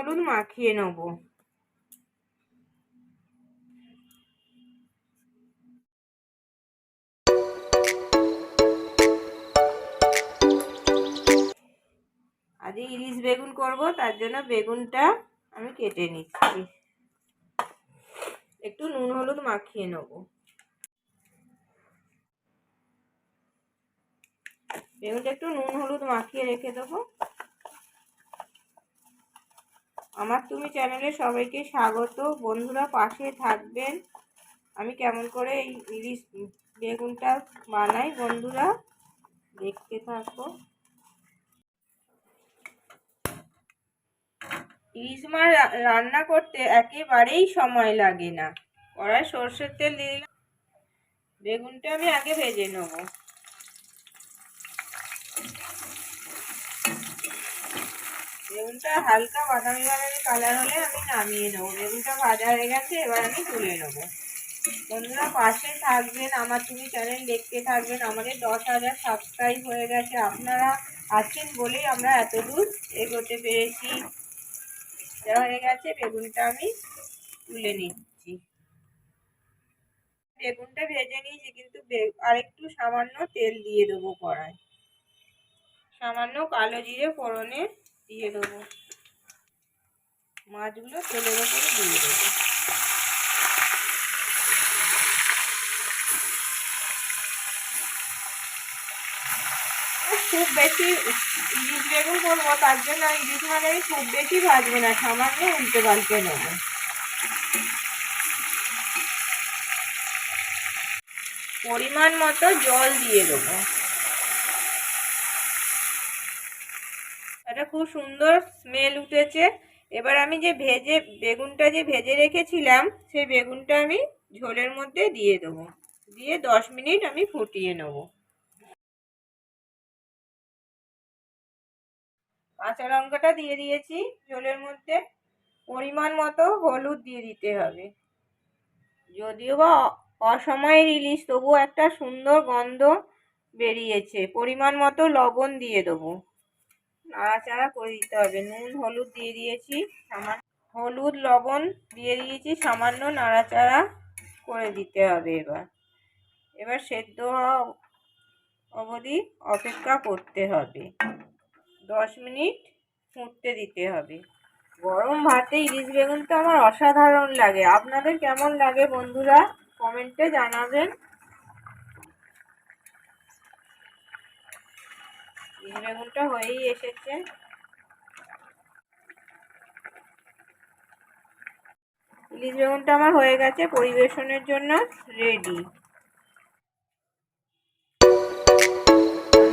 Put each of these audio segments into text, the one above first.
হলুদ মাখিয়ে নেব। আজ ইলিশ বেগুন করব, তার জন্য বেগুনটা আমি কেটে নিচ্ছি। একটু নুন হলুদ মাখিয়ে নেব। বেগুনটা একটু নুন হলুদ মাখিয়ে রেখে দেবো। আমার তুমি চ্যানেলে সবাইকে স্বাগত। বন্ধুরা পাশে থাকবেন। আমি কেমন করে এই ইলিশ বেগুনটা বানাই বন্ধুরা? দেখতে থাকো। ইলিশ মাছ রান্না করতে একেবারেই সময় লাগে না। কড়াই সর্ষের তেল দিয়ে বেগুনটা আমি আগে ভেজে নেব। বেগুনটা হালকা বাদামি বাদামি কালার হলে আমি নামিয়ে নেব। বেগুনটা ভাজা হয়ে গেছে, এবার আমি তুলে নেব। বন্ধুরা, পাশে থাকবেন আমার তুমি চ্যানেল দেখতে থাকবেন আমাদের দশ হাজার সাবস্ক্রাইব হয়ে গেছে। আপনারা আছেন বলেই আমরা এত দূর এগোতে পেরেছি। হয়ে গেছে, বেগুনটা আমি তুলে নিচ্ছি। বেগুনটা ভেজে নিয়েছি, কিন্তু আরেকটু সামান্য তেল দিয়ে দেবো কড়ায় সামান্য কালো জিরে ফোড়নে দিয়ে দেবো। মাছগুলো তেলের ওপরে দিয়ে দেবো। খুব বেশি ইলিশ বেগুন করব, তার জন্য ইলিশ মাছ আমি খুব বেশি ভাজবো না, সামান্য উল্টে পাল্টে নেব। পরিমাণ মতো জল দিয়ে দেবো। এটা খুব সুন্দর স্মেল উঠেছে। এবার আমি যে ভেজে, বেগুনটা যে ভেজে রেখেছিলাম, সেই বেগুনটা আমি ঝোলের মধ্যে দিয়ে দেবো। দিয়ে দশ মিনিট আমি ফুটিয়ে নেব। কাঁচা লঙ্কাটা দিয়ে দিয়েছি ঝোলের মধ্যে। পরিমাণ মতো হলুদ দিয়ে দিতে হবে। যদিও বা অসময়ের ইলিশ তবুও একটা সুন্দর গন্ধ বেরিয়েছে। পরিমাণ মতো লবণ দিয়ে দেবো। নাড়াচাড়া করে দিতে হবে। নুন, হলুদ দিয়ে দিয়েছি, সামান্য হলুদ, লবণ দিয়ে দিয়েছি, সামান্য নাড়াচাড়া করে দিতে হবে এবার। এবার সেদ্ধ হওয়া অবধি অপেক্ষা করতে হবে। দশ মিনিট ফুটতে দিতে হবে। গরম ভাতে ইলিশ বেগুন তো আমার অসাধারণ লাগে। আপনাদের কেমন লাগে বন্ধুরা? কমেন্টে জানাবেন। বেগুনটা হয়েই এসেছে। ইলিশ বেগুনটা আমার হয়ে গেছে পরিবেশনের জন্য রেডি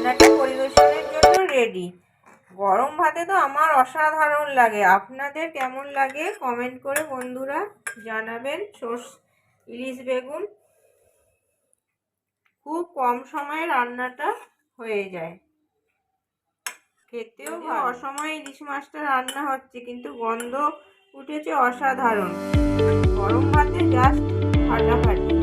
রান্নাটা পরিবেশনের জন্য রেডি গরম ভাতে তো আমার অসাধারণ লাগে। আপনাদের কেমন লাগে কমেন্ট করে বন্ধুরা জানাবেন। সর্ষ ইলিশ বেগুন। খুব কম সময়ে রান্নাটা হয়ে যায়। খেতেও অসময়ে ইলিশ মাছটা রান্না হচ্ছে কিন্তু গন্ধ উঠেছে অসাধারণ। গরম ভাতে জাস্ট ফাটাফাটি